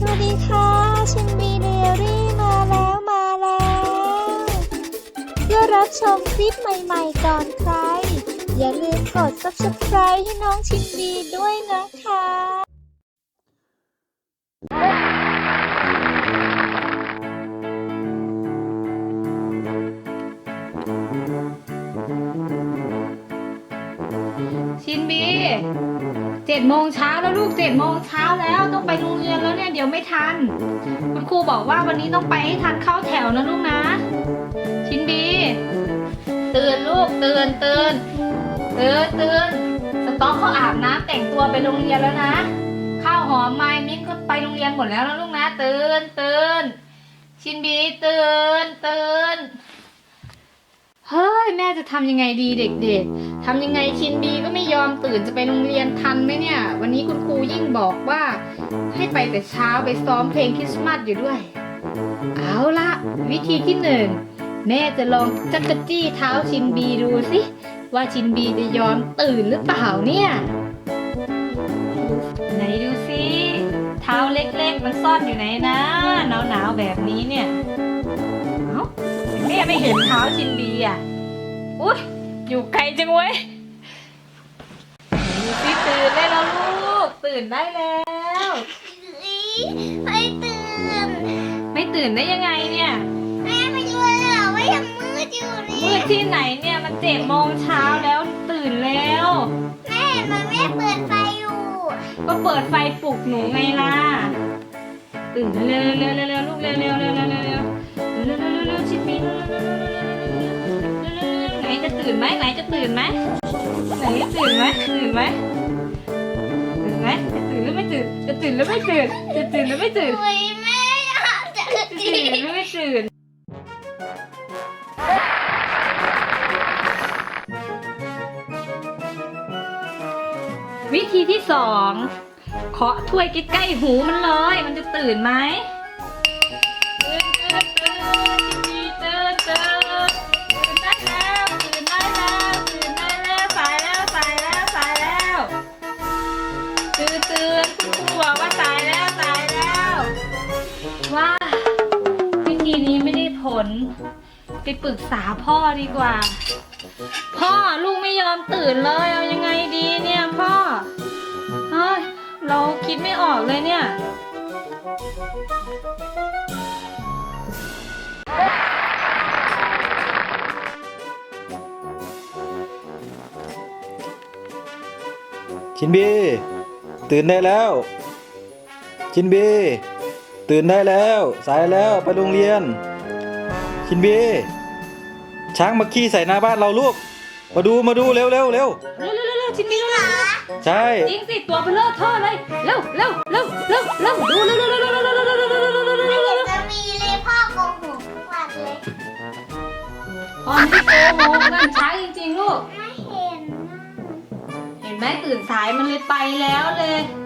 สวัสดีค่ะชินบีเดรี่มาแล้วมาแล้วเพื่อรับชมคลิปใหม่ๆก่อนใคร อย่าลืมกด subscribe ให้น้องชินบีด้วยนะคะชินบี เจ็ดโมงเช้าแล้วลูกเจ็ดโมงเช้าแล้วต้องไปโรงเรียนแล้วเนี่ยเดี๋ยวไม่ทัน คุณครูบอกว่าวันนี้ต้องไปให้ทันเข้าแถวนะลูกนะ ชินบีตื่นลูกตื่นตื่นตื่นตื่นสต๊อกเขาอาบน้ำแต่งตัวไปโรงเรียนแล้วนะ ข้าวหอมไม้มิ้นก็ไปโรงเรียนหมดแล้วนะลูกนะตื่นตื่นชินบีตื่นตื่น เฮ้ยแม่จะทำยังไงดีเด็กๆทำยังไงชินบีก็ไม่ยอมตื่นจะไปโรงเรียนทันไหมเนี่ย วันนี้คุณครูยิ่งบอกว่า ให้ไปแต่เช้าไปซ้อมเพลงคริสต์มาสอยู่ด้วย เอาละวิธีที่หนึ่งแม่จะลองจักรจี้เท้าชินบีดูสิว่าชินบีจะยอมตื่นหรือเปล่าเนี่ยไหนดูสิเท้าเล็กๆมันซ่อนอยู่ไหนนะหนาวๆแบบนี้เนี่ย แม่ไม่เห็นเท้าชินบีอะ อุ้ยอยู่ไกลจังเว้ยดูสิตื่นได้แล้วลูก ตื่นได้แล้ว ไม่ตื่น ไม่ตื่นได้ยังไงเนี่ย แม่มาอยู่เหรอว่ายังมืดอยู่นี่มืดที่ไหนเนี่ยมันเจ็ดโมงเช้าแล้วตื่นแล้ว แม่มันแม่เปิดไฟอยู่ ก็เปิดไฟปลุกหนูไงล่ะ ตื่นเร็วเร็วเร็วเร็วลูกเร็วเร็วเร็วเร็วเร็วเร็วเร็วเร็วเร็วเร็วชิดมีเร็วเร็วเร็วเร็วเร็วเร็วเร็วไหนจะตื่นไหมไหนจะตื่นไหมไหนจะตื่นไหมตื่นไหมตื่นไหมจะตื่นหรือไม่ตื่นจะตื่นหรือไม่ตื่นจะตื่นหรือไม่ตื่นโอ้ยแม่ตื่นหรือไม่ตื่นวิธีที่สอง เคาะถ้วยใกล้ๆหูมันเลย มันจะตื่นไหมตื่นตื่นตื่นตื่นตื่นตื่นได้แล้วตื่นได้แล้วตื่นได้แล้วสายแล้วสายแล้วสายแล้วตื่นตื่นคุณครูบอกว่าสายแล้วสายแล้วว้าวิธีนี้ไม่ได้ผลไปปรึกษาพ่อดีกว่า พ่อลูกไม่ยอมตื่นเลยเอายังไงดีเนี่ยพ่อเฮ้ย เราคิดไม่ออกเลยเนี่ย ชินบี ตื่นได้แล้ว ชินบี ตื่นได้แล้ว สายแล้วไปโรงเรียน ชินบี ช้างมาขี้ใส่หน้าบ้านเราลูก มาดูมาดูเร็วเร็วเร็ว เร็ว เร็วเร็วเร็วชินนี่เร็วใช่จริงสิตัวเบลเลอร์ท่อเลย เร็วเร็วเร็วเร็วเร็วดูเร็วเร็วเร็วเร็วเร็วเร็วเร็วเร็วเร็วเร็วเร็วเร็วเร็วเร็วจะมีเลยพ่อโกหกทุกวันเลยพร้อมที่โกหกนั่นช้าจริงๆลูก ไม่เห็นเห็นไหมตื่นสายมันเลยไปแล้วเลยน